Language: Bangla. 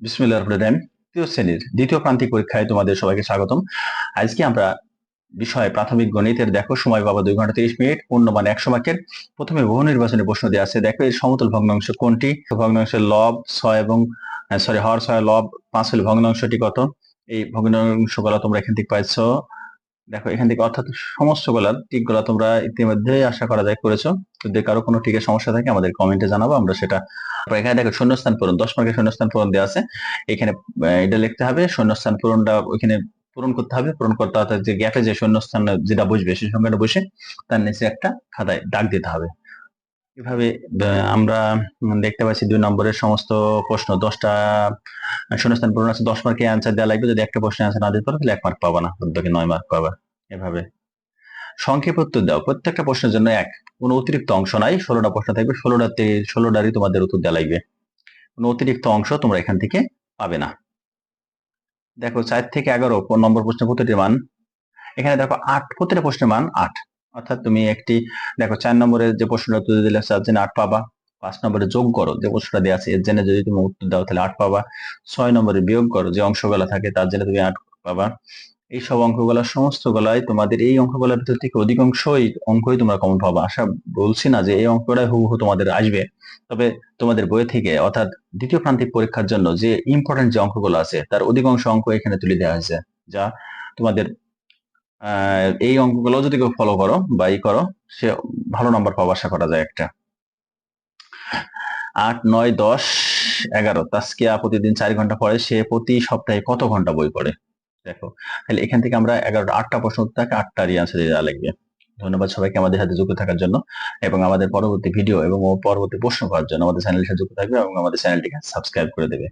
বিসমিল্লাহ রহমান তৃতীয় শ্রেণির দ্বিতীয় প্রান্তিক পরীক্ষায় তোমাদের সবাইকে স্বাগতম। আজকে আমরা বিষয় প্রাথমিক গণিতের দেখো, সময় পাবা দুই ঘণ্টা তিরিশ মিনিট, পূর্ণমান একশো মার্কের প্রথমে বহু নির্বাচনের প্রশ্ন দেওয়া আছে। দেখো, এর সমতল ভগ্নাংশ কোনটি? ভগ্নাংশের লব ছয় এবং সরি হর ছয়, লব পাঁচ হলে ভগ্নাংশটি কত? এই ভগ্নাংশগুলো তোমরা এখান থেকে পাইছো। দেখো, এখান থেকে অর্থাৎ সমস্তগুলার টিকগুলা তোমরা ইতিমধ্যে আশা করা যায় করেছ। যদি কারও কোনো টিকের সমস্যা থাকে আমাদের কমেন্টে জানাব, আমরা সেটা এখানে দেখো শূন্যস্থান পূরণ, দশ মার্কের শূন্যস্থান পূরণ দেওয়া আছে। এখানে এটা লিখতে হবে, শূন্যস্থান পূরণটা ওইখানে পূরণ করতে হবে। পূরণ করতে অর্থাৎ যে গ্যাপে যে শূন্যস্থান যেটা বসবে, সেই সংখ্যাটা বসে তার নিচে একটা খাতায় ডাক দিতে হবে। এভাবে আমরা দেখতে পাচ্ছি দুই নম্বরের সমস্ত প্রশ্ন। দশটা শূন্যস্থান পূরণ আছে, দশ মার্কে অ্যান্সার দেওয়া লাগবে। যদি একটা প্রশ্নে অ্যান্সার না দিতে পারো, তাহলে এক মার্ক পাবা না বাকি নয় মার্ক পাবা। এভাবে। সংক্ষেপ উত্তর দাও। প্রত্যেকটা প্রশ্নের জন্য এক, কোনো অতিরিক্ত অংশ নাই, ষোলোটা প্রশ্ন থাকবে ষোলোটাতে ষোলোটারই তোমাদের উত্তর দেওয়া লাগবে। কোনো অতিরিক্ত অংশ তোমরা এখান থেকে পাবে না। দেখো, চার থেকে এগারো নম্বর প্রশ্নের প্রতিটির মান? এখানে দেখো, আট, প্রতিটা প্রশ্নের মান আট। অর্থাৎ তুমি একটি, দেখো, চার নম্বরের যে প্রশ্নটা উত্তর দিলে, চার জন্য আট পাবা। পাঁচ নম্বরে যোগ করো, যে প্রশ্নটা দেওয়া আছে, এর জন্য যদি তুমি উত্তর দাও, তাহলে আট পাবা। ছয় নম্বরে বিয়োগ করো, যে অংশগুলো থাকে, তার জন্য তুমি আট পাবা। এই সব অঙ্কগুলো সমস্ত গলায় তোমাদের এই অঙ্কগুলোর ভিতর থেকে অধিকাংশই অঙ্কই তোমরা কমন পাবা। আশা বলছি না যে এই অঙ্কটাই হুবহু তোমাদের আসবে। তবে তোমাদের বই থেকে অর্থাৎ দ্বিতীয় প্রান্তিক পরীক্ষার জন্য যে ইম্পর্টেন্ট যে অঙ্কগুলো আছে, তার অধিকাংশ অঙ্ক এখানে তুলে দেওয়া হয়েছে। যা তোমাদের এই অঙ্কগুলো যদি কেউ ফলো করো বা ই করো, সে ভালো নম্বর পাওয়া আশা করা যায় একটা। আট, নয়, দশ, এগারো। তাস্কিয়া প্রতিদিন চার ঘণ্টা পড়ে, সে প্রতি সপ্তাহে কত ঘণ্টা বই পড়ে? দেখো। তাহলে এখান থেকে আমরা এগারোটা, আটটা প্রশ্ন থাকে আটটারই আনসার দেওয়া লাগবে। ধন্যবাদ সবাইকে আমাদের সাথে যুক্ত থাকার জন্য এবং আমাদের পরবর্তী ভিডিও এবং পরবর্তী প্রশ্ন করার জন্য আমাদের চ্যানেলের সাথে যুক্ত থাকবে এবং আমাদের চ্যানেলটিকে সাবস্ক্রাইব করে দেবে।